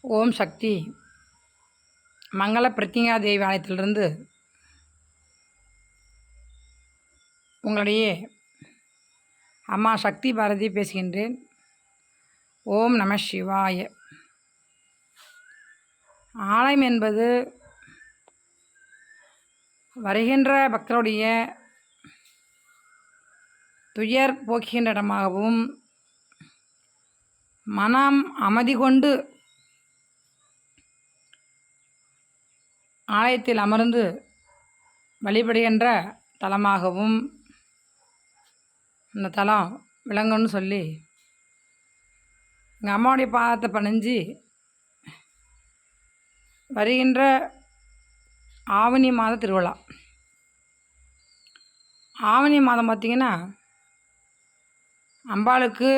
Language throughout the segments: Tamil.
ஓம் சக்தி. மங்கள பிரத்யங்கா தேவி ஆலயத்திலிருந்து உங்களிடையே அம்மா சக்தி பாரதி பேசுகின்றேன். ஓம் நம சிவாய. ஆலயம் என்பது வருகின்ற பக்தருடைய துயர் போக்குகின்ற இடமாகவும் மனம் அமைதி கொண்டு ஆலயத்தில் அமர்ந்து வழிபடுகின்ற தலமாகவும் இந்த தலம் விளங்கும்னு சொல்லி எங்கள் அம்மாவுடைய பாதத்தை பணிஞ்சு வருகின்ற ஆவணி மாத திருவிழா. ஆவணி மாதம் பார்த்திங்கன்னா அம்பாளுக்கு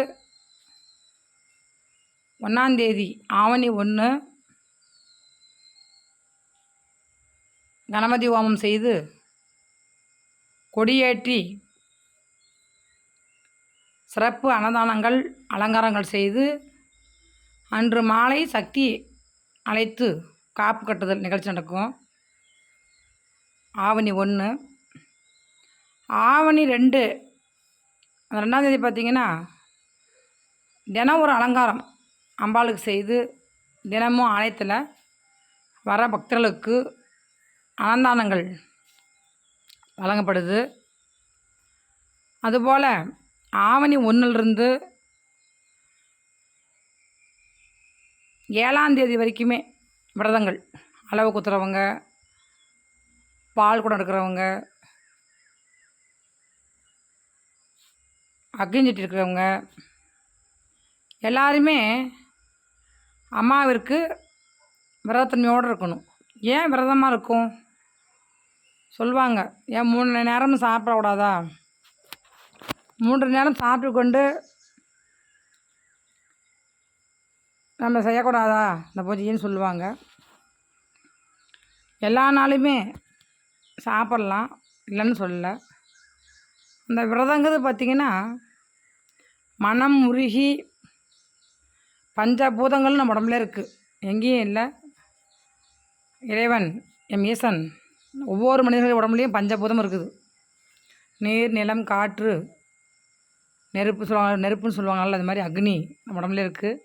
ஒன்றாந்தேதி ஆவணி ஒன்று கணபதி ஹோமம் செய்து கொடியேற்றி சிறப்பு அன்னதானங்கள் அலங்காரங்கள் செய்து அன்று மாலை சக்தி அழைத்து காப்பு கட்டுதல் நிகழ்ச்சி நடக்கும். ஆவணி ஒன்று ஆவணி ரெண்டு. அந்த ரெண்டாந்தேதி பார்த்திங்கன்னா தினம் ஒரு அலங்காரம் அம்பாளுக்கு செய்து தினமும் ஆலயத்தில் வர பக்தர்களுக்கு அன்னதானங்கள் வழங்கப்படுது. அதுபோல் ஆவணி ஒன்றிலிருந்து ஏழாந்தேதி வரைக்குமே விரதங்கள். அளவு குத்துறவங்க பால் குடம் எடுக்கிறவங்க அக்னிச்சட்டி இருக்கிறவங்க எல்லாருமே அம்மாவிற்கு விரதத்தன்மையோடு இருக்கணும். ஏன் விரதமாக இருக்கும்? சொல்லுவாங்க ஏன் மூணு நேரமும் சாப்பிடக்கூடாதா? மூன்று நேரம் சாப்பிட்டு கொண்டு நம்ம செய்யக்கூடாதா? இந்த பூஜைன்னு சொல்லுவாங்க. எல்லா நாளுமே சாப்பிட்லாம். இல்லைன்னு சொல்லலை இந்த விரதங்கிறது பார்த்திங்கன்னா மனம் உருகி பஞ்சபூதங்கள் நம்ம உடம்புல இருக்குது எங்கேயும் இல்லை. இறைவன் எம் ஈசன் ஒவ்வொரு மனிதர்கள் உடம்புலையும் பஞ்சபூதம் இருக்குது. நீர் நிலம் காற்று நெருப்பு சொல்லுவாங்க நெருப்புன்னு சொல்லுவாங்கல்ல அது மாதிரி அக்னி நம்ம உடம்புல இருக்குது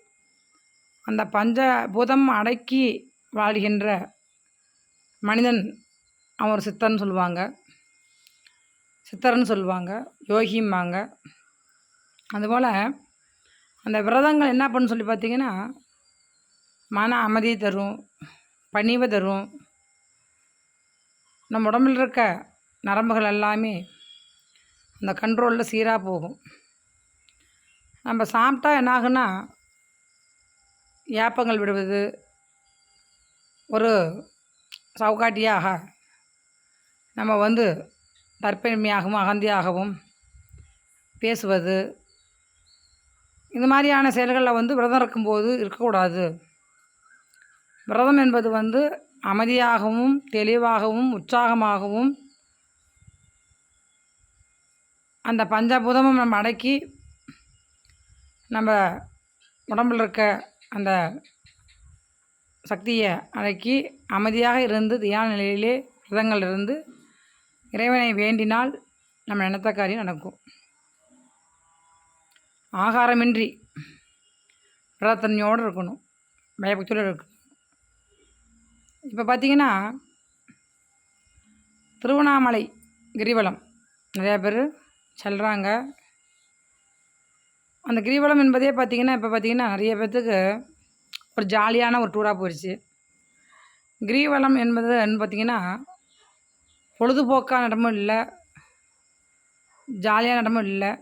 அந்த பஞ்சபூதம் அடக்கி வாழ்கின்ற மனிதன் அவன் ஒரு சித்தர்னு சொல்லுவாங்க. சித்தர்னு சொல்லுவாங்க. யோகிம்பாங்க. அதுபோல் அந்த விரதங்கள் என்ன பண்ணுன்னு சொல்லி பார்த்தீங்கன்னா மன அமைதியை தரும் பணிவை தரும். நம்ம உடம்பில் இருக்க நரம்புகள் எல்லாமே அந்த கண்ட்ரோலில் சீராக போகும். நம்ம சாப்பிட்டா என்னாகுன்னா ஏப்பங்கள் விடுவது ஒரு சவுக்காட்டியாக நம்ம வந்து தற்பெருமையாகவும் அகந்தியாகவும் பேசுவது இந்த மாதிரியான செயல்களில் வந்து விரதம் இருக்கும்போது இருக்கக்கூடாது. விரதம் என்பது வந்து அமைதியாகவும் தெளிவாகவும் உற்சாகமாகவும் அந்த பஞ்சபூதமும் நம்ம அடக்கி நம்ம உடம்பில் இருக்க அந்த சக்தியை அடக்கி அமைதியாக இருந்து தியான நிலையிலே விரதங்கள் இருந்து இறைவனை வேண்டினால் நம்ம நினைத்த காரியம் நடக்கும். ஆகாரமின்றி விரதத்தன்மையோடு இருக்கணும். பயபக்தியோடு இருக்கணும். இப்போ பார்த்திங்கன்னா திருவண்ணாமலை கிரிவலம். நிறையா பேர் செல்கிறாங்க அந்த கிரிவலம் என்பதே பார்த்திங்கன்னா இப்போ பார்த்திங்கன்னா நிறைய பேர்த்துக்கு ஒரு ஜாலியான ஒரு டூராக போயிடுச்சு கிரிவலம் என்பது பார்த்திங்கன்னா பொழுதுபோக்கான இடமும் இல்லை ஜாலியான இடமும் இல்லை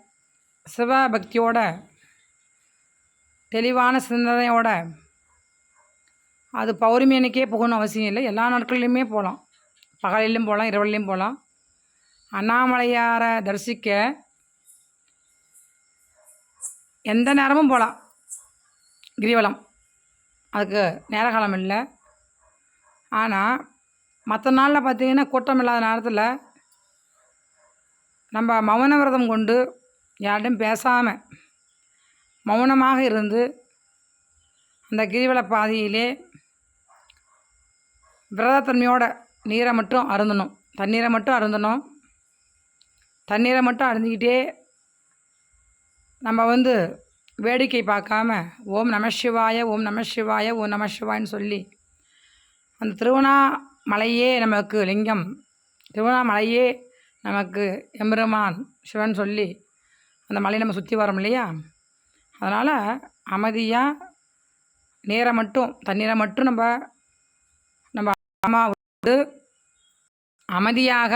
சிவபக்தியோட தெளிவான சிந்தனையோட அது பௌர்ணமி அன்னைக்கே போகணும் அவசியம் இல்லை. எல்லா நாட்கள்லையுமே போகலாம். பகலிலும் போகலாம் இரவுலையும் போகலாம். அண்ணாமலையாரை தரிசிக்க எந்த நேரமும் போகலாம். கிரிவலம். அதுக்கு நேர காலம் இல்லை. ஆனால் மற்ற நாளில் பார்த்திங்கன்னா கூட்டம் இல்லாத நேரத்தில் நம்ம மௌன விரதம் கொண்டு யார்ட்டும் பேசாமல் மௌனமாக இருந்து அந்த கிரிவல பாதையிலே விரதத்தன்மையோட நீரை மட்டும் அருந்தணும். தண்ணீரை மட்டும் அருந்தணும். தண்ணீரை மட்டும் அருந்திக்கிட்டே நம்ம வந்து வேடிக்கை பார்க்காம ஓம் நம சிவாய ஓம் நம சிவாய ஓம் நம சிவாயன்னு சொல்லி அந்த திருவண்ணாமலையே நமக்கு லிங்கம். திருவண்ணாமலையே நமக்கு எம்பெருமான் சிவன் சொல்லி அந்த மலையை நம்ம சுற்றி வரோம் இல்லையா? அதனால் அமைதியாக நீரை மட்டும் தண்ணீரை மட்டும் நம்ம அம்மாவோடு அமைதியாக